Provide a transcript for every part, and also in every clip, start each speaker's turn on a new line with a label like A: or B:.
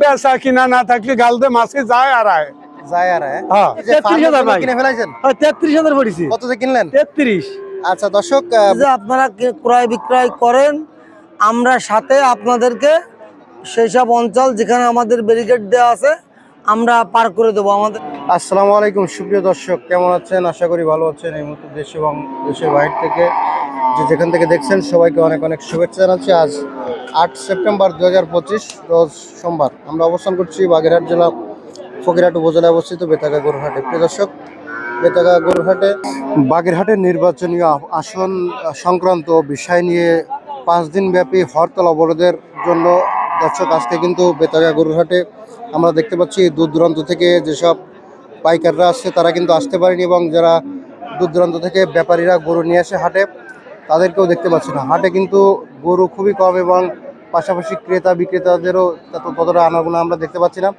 A: বেচা কিনা না থাকলে গালতে মাছকে যায় আর আয়।
B: যায় আর হ্যাঁ?
A: হ্যাঁ
C: তেত্রিশ হাজার
B: কিনে ফেলাইছেন?
C: তেত্রিশ হাজার পড়েছি।
B: কততে কিনলেন?
C: তেত্রিশ।
B: আচ্ছা দর্শক
C: যে আপনারা কে- ক্রয় বিক্রয় করেন আমরা সাথে আপনাদেরকে সেই সব অঞ্চল যেখানে আমাদের ব্যারিকেড দেওয়া আছে আমরা পার করে দেবো আমাদের।
B: আসসালামু আলাইকুম সুপ্রিয় দর্শক কেমন আছেন? আশা করি ভালো আছেন। এই মুহূর্তে দেশ এবং দেশের বাইরে থেকে যে যেখান থেকে দেখছেন সবাইকে অনেক অনেক শুভেচ্ছা জানাচ্ছি। আজ আট সেপ্টেম্বর দু হাজার পঁচিশ, রোজ সোমবার। আমরা অবস্থান করছি বাগেরহাট জেলা, ফকিরহাট উপজেলায় অবস্থিত বেতাগা গরুরহাটে। প্রিয় দর্শক, বেতাগা গরুরহাটে বাগেরহাটের নির্বাচনীয় আ- আসন সংক্রান্ত বিষয় নিয়ে পাঁচ দিন ব্যাপী হরতাল অবরোধের জন্য দর্শক, আজকে কিন্তু বেতাগা গরুরহাটে আমরা দেখতে পাচ্ছি দূর দূরান্ত থেকে যেসব পাইকাররা আসছে, তারা কিন্তু আসতে পারেনি এবং যারা দূর দূরান্ত থেকে ব্যাপারীরা গরু নিয়ে আসে হাটে তাদেরকেও দেখতে পাচ্ছি না। হাটে কিন্তু গরু খুবই কম এবং পাশাপাশি ক্রেতা বিক্রেতাদেরও তত- ততটা আনাগোনা আমরা দেখতে পাচ্ছি না।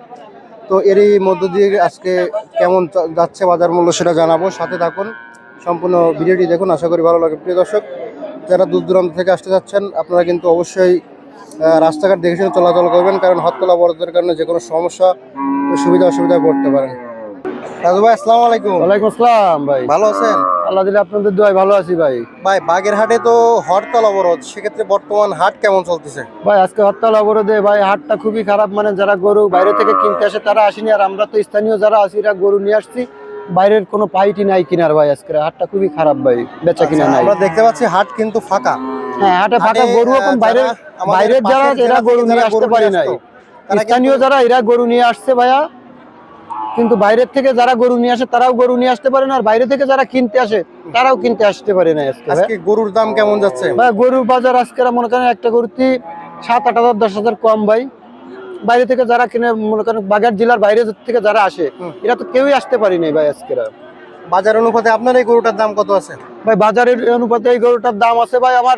B: তো এরই মধ্য দিয়ে আজকে কেমন যাচ্ছে বাজার মূল্য সেটা জানাব। সাথে থাকুন সম্পূর্ণ ভিডিওটি দেখুন। আশা করি ভালো লাগে। প্রিয় দর্শক যারা দূর দূরান্ত থেকে আসতে যাচ্ছেন আপনারা কিন্তু অবশ্যই রাস্তাঘাট দেখে শুনে চলাচল করবেন কারণ হরতাল অবরোধের কারণে যে কোনো সমস্যা সুবিধা অসুবিধায় পড়তে পারেন। রাজু ভাই আসসালামু আলাইকুম।
C: ওয়ালাইকুম আসসালাম ভাই।
B: ভালো আছেন?
C: আল্লাহ দিলে আপনাদের দোয়াই ভালো আছি ভাই।
B: ভাই বাগেরহাটে তো হরতাল অবরোধ সেক্ষেত্রে বর্তমান হাট কেমন চলতেছে?
C: ভাই আজকে হরতাল অবরোধে ভাই হাটটা খুবই খারাপ। মানে যারা গরু বাইরে থেকে কিনতে আসে তারা আসেনি। আর আমরা তো স্থানীয় যারা আছি এরা গরু নিয়ে আসছি। বাইরের কোনো পাইটি নাই কিনার ভাই আজকে। হাটটা খুবই খারাপ ভাই বেচা কিনা
B: আচ্ছা,
C: নাই।
B: আমরা দেখতে পাচ্ছি হাট কিন্তু ফাঁকা।
C: হ্যাঁ হাটে ফাঁকা গরু এখন বাইরে বাইরের যারা এরা গরু নিয়ে আসতে পারে নাই। স্থানীয় যারা এরা গরু নিয়ে আসছে ভাইয়া। কিন্তু বাইরের থেকে যারা গরু নিয়ে আসে তারাও গরু নিয়ে আসতে পারে না। আর বাইরে থেকে যারা কিনতে আসে তারাও কিনতে আসতে পারে না আজকে।
B: গরুর দাম কেমন যাচ্ছে?
C: ভাই গরুর বাজার আজকে মনে করেন একটা গরুতে সাত আট হাজার দশ হাজার কম ভাই। বাইরে থেকে যারা কিনে মনে করেন বাগের জেলার বাইরে থেকে যারা আসে এরা তো কেউই আসতে পারি নাই ভাই আজকে
B: বাজার অনুপাতে আপনার এই গরুটার দাম কত আছে?
C: ভাই বাজারের অনুপাতে এই গরুটার দাম আছে ভাই আমার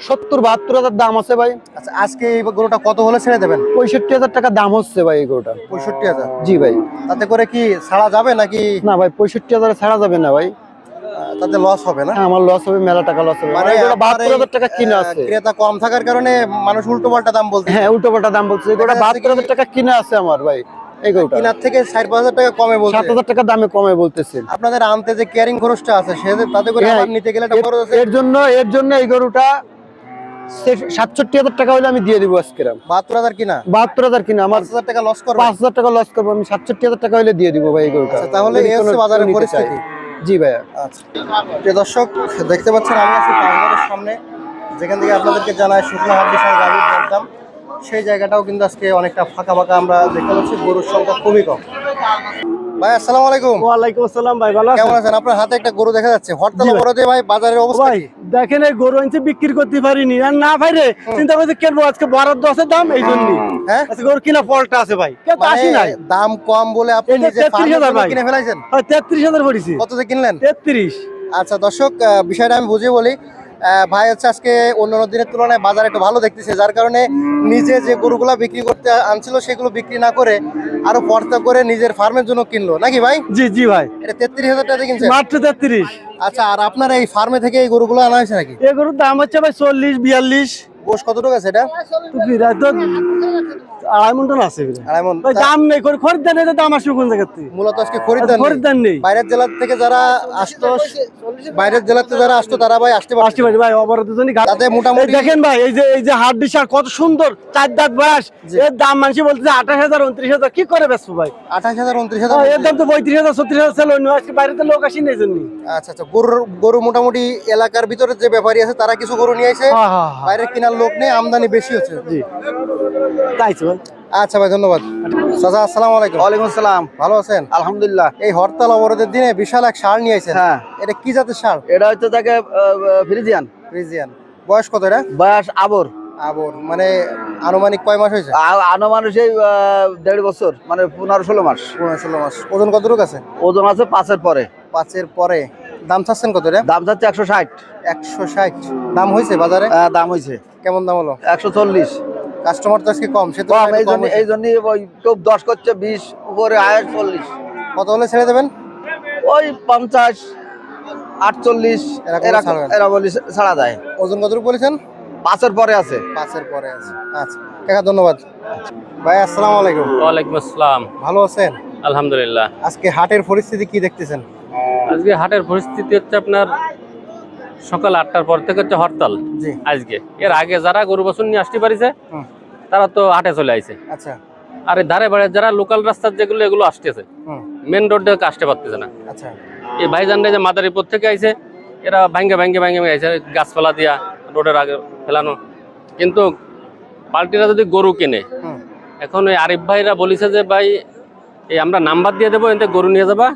C: সত্তর বাহাত্তর হাজার দাম আছে ভাই।
B: আচ্ছা আজকে এই গরুটা কত হলে ছেড়ে দেবেন?
C: পঁয়ষট্টি হাজার টাকা দাম হচ্ছে ভাই এই গরুটা।
B: পঁয়ষট্টি হাজার?
C: জি ভাই।
B: তাতে করে কি ছাড়া যাবে নাকি?
C: না ভাই পঁয়ষট্টি হাজারে ছাড়া যাবে না ভাই।
B: তাতে লস হবে না?
C: হ্যাঁ, আমার লস হবে মেলা টাকা লস হবে।
B: মানে
C: মানে
B: আপনার
C: বাহাত্তর
B: এই,
C: হাজার টাকা কিনা আছে।
B: ক্রেতা কম থাকার কারণে মানুষ উল্টো পাল্টা দাম বলতে
C: হ্যাঁ উল্টো পাল্টা দাম বলছে। টাকা কিনা আছে আমার ভাই এই গরুটা।
B: কিনার থেকে টাকা কমে বলছে।
C: সাত হাজার টাকা দামে কমে বলতেছে।
B: আপনাদের আনতে যে ক্যারিং খরচটা আছে সে তাতে করে
C: হ্যাঁ,
B: আবার নিতে গেলে খরচ আছে।
C: এর জন্য এর জন্য এই গরুটা সাতষট্টি হাজার টাকা হলে আমি দিয়ে দিব আজকে
B: বাহাত্তর হাজার কিনা?
C: বাহাত্তর হাজার কিনা আমার
B: হাজার টাকা লস করবে।
C: পাঁচ হাজার টাকা লস করব আমি সাতষট্টি হাজার টাকা হলে দিয়ে দিব ভাই গরুটা।
B: আচ্ছা, তাহলে বাজারের। পরিস্থিতি।
C: জি ভাইয়া।
B: আচ্ছা। দর্শক দেখতে পাচ্ছেন আমি আছি সামনে। যেখান থেকে আপনাদেরকে জানায় শুকনো গাড়ির দরদাম সেই জায়গাটাও কিন্তু আজকে অনেকটা ফাঁকা ফাঁকা আমরা দেখতে পাচ্ছি। গরুর সংখ্যা খুবই কম। ভাই আসসালামু আলাইকুম।
C: ওয়ালাইকুম আসসালাম ভাই ভালো
B: কেমন আছেন? আপনার হাতে একটা গরু দেখা যাচ্ছে। হরতাল
C: ভাই।
B: অবরোধে ভাই বাজারের অবস্থা
C: ভাই দেখেন এই গরু আনছে বিক্রি করতে পারিনি। আর না পাইরে চিন্তা কেনবো আজকে বরাদ্দ আছে দাম এই জন্যই।
B: হ্যাঁ?
C: আজকে গরু কিনা ফলটা আছে ভাই। কেউ তো আসি নাই।
B: মানে দাম কম বলে আপনি নিজে
C: 33 ভাই।
B: কিনে ফেলাইছেন?
C: পড়েছি।
B: কিনলেন?
C: তেত্রিশ।
B: আচ্ছা দর্শক বিষয়টা আমি বুঝিয়ে বলি। ভাই হচ্ছে আজকে অন্যান্য দিনের তুলনায় বাজার একটু ভালো দেখতেছে যার কারণে নিজে যে গরুগুলা বিক্রি করতে আনছিল সেগুলো বিক্রি না করে আরও পর্তা করে নিজের ফার্মের জন্য কিনলো। নাকি ভাই?
C: জি জি ভাই।
B: এটা তেত্রিশ হাজার টাকা কিনছে?
C: মাত্র তেত্রিশ।
B: আচ্ছা আর আপনার এই ফার্মে থেকে এই গরুগুলো আনা হয়েছে নাকি?
C: এই গরুর দাম হচ্ছে ভাই চল্লিশ বিয়াল্লিশ।
B: গোশ কতটুকু আছে এটা?
C: তো বিরাট তো আড়াই মন্টন আছে
B: এমন
C: ভাই দাম নেই খরিদ্দার দাম আসবে কোন জায়গা থেকে?
B: মূলত আজকে খরিদ্দার নেই।
C: খরিদ্দার নেই।
B: বাইরের জেলা থেকে যারা আসতো বাইরের জেলাতে যারা আসতো তারা ভাই আসতে
C: আসতে পারি ভাই অবরোধের জন্য
B: তাতে মোটামুটি
C: দেখেন ভাই এই যে এই যে হাট বিশাল কত সুন্দর চার দাঁত বয়স। এর দাম মানুষ বলতেছে আঠাশ হাজার উনত্রিশ হাজার কি করে বেসবো ভাই?
B: আঠাশ হাজার উনত্রিশ হাজার
C: এর দাম তো পঁয়ত্রিশ হাজার ছত্রিশ হাজার অন্য আজকে বাইরে তো লোক আসেনি জন্য।
B: আচ্ছা আচ্ছা গরুর গরু মোটামুটি এলাকার ভিতরে যে ব্যাপারী আছে তারা কিছু গরু নিয়ে আসে
C: হ্যাঁ হ্যাঁ হ্যাঁ।
B: বাইরের কেনার লোক নেই আমদানি বেশি হচ্ছে।
C: জি। তাই তো
B: আচ্ছা ভাই ধন্যবাদ। চাচা আসসালামু আলাইকুম।
C: ওয়ালাইকুম আসসালাম।
B: ভালো আছেন?
C: আলহামদুলিল্লাহ।
B: এই হরতাল অবরোধের দিনে বিশাল এক সার নিয়ে আসেন
C: হ্যাঁ।
B: এটা কি জাতের সার?
C: এটা হচ্ছে তাকে ফ্রিজিয়ান।
B: ফ্রিজিয়ান। বয়স কত এটা?
C: বয়স আবর।
B: আবর। মানে আনুমানিক কয় মাস হয়েছে?
C: আনুমানুষ এই দেড় বছর মানে পনেরো ষোলো মাস।
B: পনেরো ষোলো মাস। ওজন কতটুকু আছে?
C: ওজন আছে পাঁচের পরে।
B: পাঁচের পরে। দাম চাচ্ছেন কত রে?
C: দাম চাচ্ছে একশো ষাট।
B: একশো ষাট। দাম হয়েছে বাজারে?
C: দাম হয়েছে।
B: কেমন দাম হলো?
C: একশো চল্লিশ।
B: কাস্টমার তো আজকে কম সে তো
C: কম এই জন্য এই জন্য ওই টপ দশ করছে বিশ উপরে আয় চল্লিশ।
B: কত হলে ছেড়ে দেবেন?
C: ওই পঞ্চাশ আটচল্লিশ এরা বলি ছাড়া যায়
B: ওজন কতটুকু বলেছেন?
C: পাঁচের পরে আছে।
B: পাঁচের পরে আছে। আচ্ছা কাকা ধন্যবাদ। ভাই আসসালামু আলাইকুম।
D: ওয়ালাইকুম আসসালাম।
B: ভালো আছেন?
D: আলহামদুলিল্লাহ।
B: আজকে হাটের পরিস্থিতি কি দেখতেছেন?
D: আজকে হাটের পরিস্থিতি হচ্ছে আপনার সকাল আটটার পর থেকে হচ্ছে হরতাল আজকে। এর আগে যারা গরু বছর নিয়ে আসতে পারিছে তারা তো হাটে চলে আইছে।
B: আচ্ছা।
D: আর এই ধারে বাড়ে যারা লোকাল রাস্তার যেগুলো এগুলো আসতেছে মেন রোডে আসতে পারতেছে না।
B: আচ্ছা।
D: এই ভাইজানরা যে মাদারীপুর থেকে আইছে এরা ভাঙ্গে ভাঙ্গে ভাঙ্গে আইছে গাছপালা দিয়া রোডের আগে ফেলানো। কিন্তু পাল্টিরা যদি গরু কিনে এখন ওই আরিফ ভাইরা বলিছে যে ভাই এই আমরা নাম্বার দিয়ে দেবো এতে গরু নিয়ে যাবা।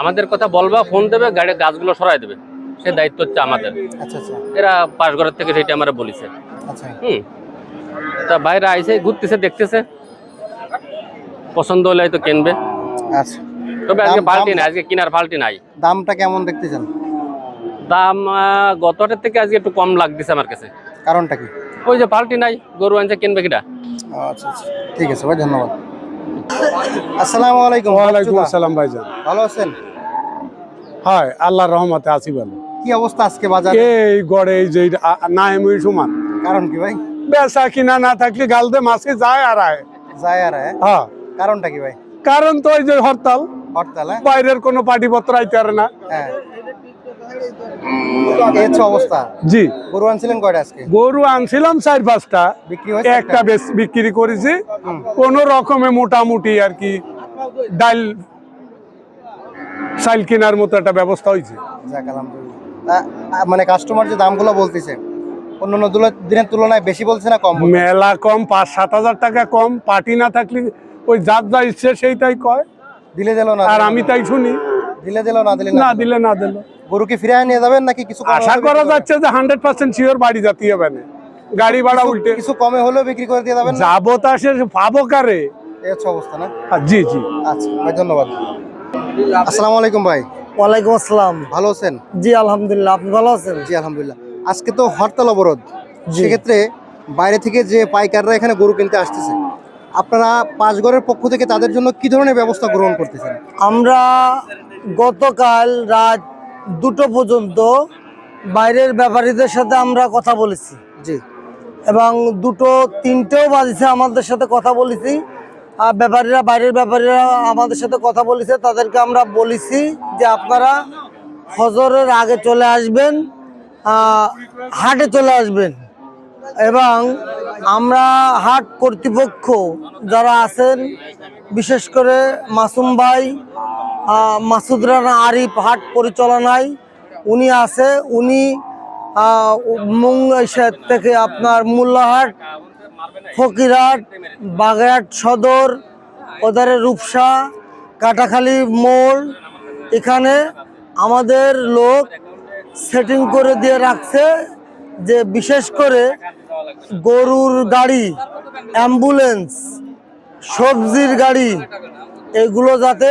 D: আমাদের কথা বলবা ফোন দেবে গাড়ি গাছগুলো সরাই দেবে। সে দায়িত্ব হচ্ছে আমাদের।
B: আচ্ছা আচ্ছা।
D: এরা পাশ ঘরের থেকে সেটা আমরা বলিছে।
B: আচ্ছা।
D: হুম। তা বাইরে আইসে ঘুরতেছে দেখতেছে। পছন্দ হলে হয়তো কিনবে।
B: আচ্ছা।
D: তবে আজকে পাল্টি নাই আজকে কেনার পাল্টি নাই।
B: দামটা কেমন দেখতেছেন?
D: দাম গতটার থেকে আজকে একটু কম লাগতেছে আমার কাছে।
B: কারণটা কি?
D: ওই যে পাল্টি নাই গরু আনছে কিনবে কিটা
B: আচ্ছা আচ্ছা। ঠিক আছে ভাই ধন্যবাদ। আসসালামু আলাইকুম
A: ওয়ালাইকুম
B: বাচ্চুদা,
A: আসসালাম ভাইজান।
B: ভালো আছেন?
A: হয় আল্লাহর রহমতে আছি ভালো
B: কি অবস্থা আজকে বাজারে?
A: এই গড়ে এই যে আ- না এমনি সমান।
B: কারণ কি ভাই?
A: বেচা কিনা না থাকলে গালতে মাসে যায় আর আয়।
B: যায় আর আয়?
A: হ্যাঁ।
B: কারণটা কি ভাই?
A: কারণ তো ওই যে হরতাল।
B: হরতাল হ্যাঁ?
A: বাইরের কোনো পার্টিপত্র আইতে পারে না।
B: হ্যাঁ। এই হচ্ছে অবস্থা।
A: জি।
B: গরু আনছিলেন কয়টা আজকে?
A: গরু আনছিলাম চার পাঁচটা।
B: বিক্রি
A: একটা বিক্রি করেছি। কোন রকমে মোটামুটি আর কি ডাল চাইল কেনার মতো একটা ব্যবস্থা হয়েছে।
B: যাক আলহামদুলিল্লাহ। মানে কাস্টমার যে দামগুলো বলতেছে অন্যান্য দিনের তুলনায় বেশি বলছে না কম
A: মেলা কম পাঁচ সাত হাজার টাকা কম পার্টি না থাকলে ওই যার যা ইচ্ছে সেইটাই কয়।
B: দিলে দিল না
A: আর আমি তাই শুনি।
B: দিলে দিল না দিলে না
A: দিলে। না দিল।
B: গরু কি ফিরে নিয়ে যাবেন নাকি কিছু
A: আশা করা যাচ্ছে যে হান্ড্রেড পার্সেন্ট শিওর বাড়ি জাতি হবে না। গাড়ি ভাড়া উল্টে।
B: কিছু কমে হলেও বিক্রি করে দিয়ে যাবেন?
A: যাব তা সে পাবো কারে?
B: এই হচ্ছে অবস্থা না?
A: আর জি জি।
B: আচ্ছা ধন্যবাদ। আসসালামু আলাইকুম ভাই।
E: ওয়ালাইকুম আসসালাম।
B: ভালো আছেন?
E: জি আলহামদুলিল্লাহ আপনি ভালো আছেন?
B: জি আলহামদুলিল্লাহ। আজকে তো হরতাল অবরোধ। সেক্ষেত্রে বাইরে থেকে যে পাইকাররা এখানে গরু কিনতে আসতেছে আপনারা পাঁচগড়ের পক্ষ থেকে তাদের জন্য কি ধরনের ব্যবস্থা গ্রহণ করতেছেন?
E: আমরা গতকাল রাত দুটো পর্যন্ত বাইরের ব্যাপারীদের সাথে আমরা কথা বলেছি।
B: জি।
E: এবং দুটো তিনটেও বাজেছে আমাদের সাথে কথা বলেছি। ব্যাপারীরা, বাইরের ব্যাপারীরা আমাদের সাথে কথা বলেছে। তাদেরকে আমরা বলেছি যে আপনারা ফজরের আগে চলে আসবেন হাটে চলে আসবেন। এবং আমরা হাট কর্তৃপক্ষ যারা আছেন, বিশেষ করে মাসুম ভাই মাসুদ রানা আরিফ হাট পরিচালনায় উনি আছে। উনি মুঙ্গাইশের থেকে আপনার মোল্লাহাট ফকিরহাট, বাগেরহাট সদর, ওধারে রূপসা, কাটাখালী মোড়, এখানে আমাদের লোক সেটিং করে দিয়ে রাখছে যে বিশেষ করে গরুর গাড়ি অ্যাম্বুলেন্স সবজির গাড়ি, এগুলো যাতে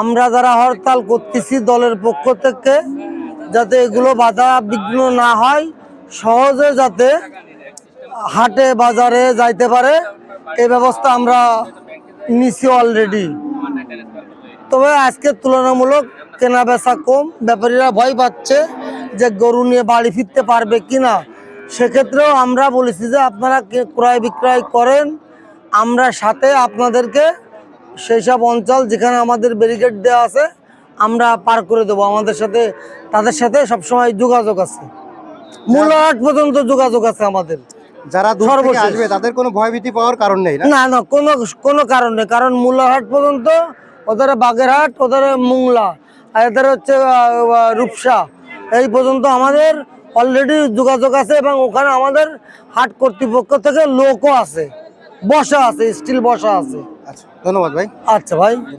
E: আমরা যারা হরতাল করতেছি দলের পক্ষ থেকে, যাতে এগুলো বাধা বিঘ্ন না হয়, সহজে যাতে হাটে, বাজারে যাইতে পারে এই ব্যবস্থা আমরা নিছি অলরেডি তবে আজকে তুলনামূলক কেনা বেচা কম, ব্যাপারীরা ভয় পাচ্ছে যে গরু নিয়ে বাড়ি ফিরতে পারবে কিনা। সেক্ষেত্রেও আমরা বলেছি যে আপনারা কে- ক্রয় বিক্রয় করেন, আমরা সাথে আপনাদেরকে সেই সব অঞ্চল যেখানে আমাদের ব্যারিকেড দেওয়া আছে, আমরা পার করে দেবো। আমাদের সাথে, তাদের সাথে সবসময় যোগাযোগ আছে। মূলহাট পর্যন্ত যোগাযোগ আছে আমাদের।
B: যারা দূর থেকে আসবে তাদের কোনো ভয়ভীতি পাওয়ার কারণ নেই না?
E: না কোনো কোনো কারণ নেই। কারণ মূলাহাট পর্যন্ত ওদের বাগেরহাট ওদের মুংলা আর এদের হচ্ছে রূপসা এই পর্যন্ত আমাদের অলরেডি যোগাযোগ আছে এবং ওখানে আমাদের হাট কর্তৃপক্ষ থেকে লোকও আছে। বসা আছে স্টিল বসা আছে।
B: আচ্ছা ধন্যবাদ ভাই।
E: আচ্ছা ভাই।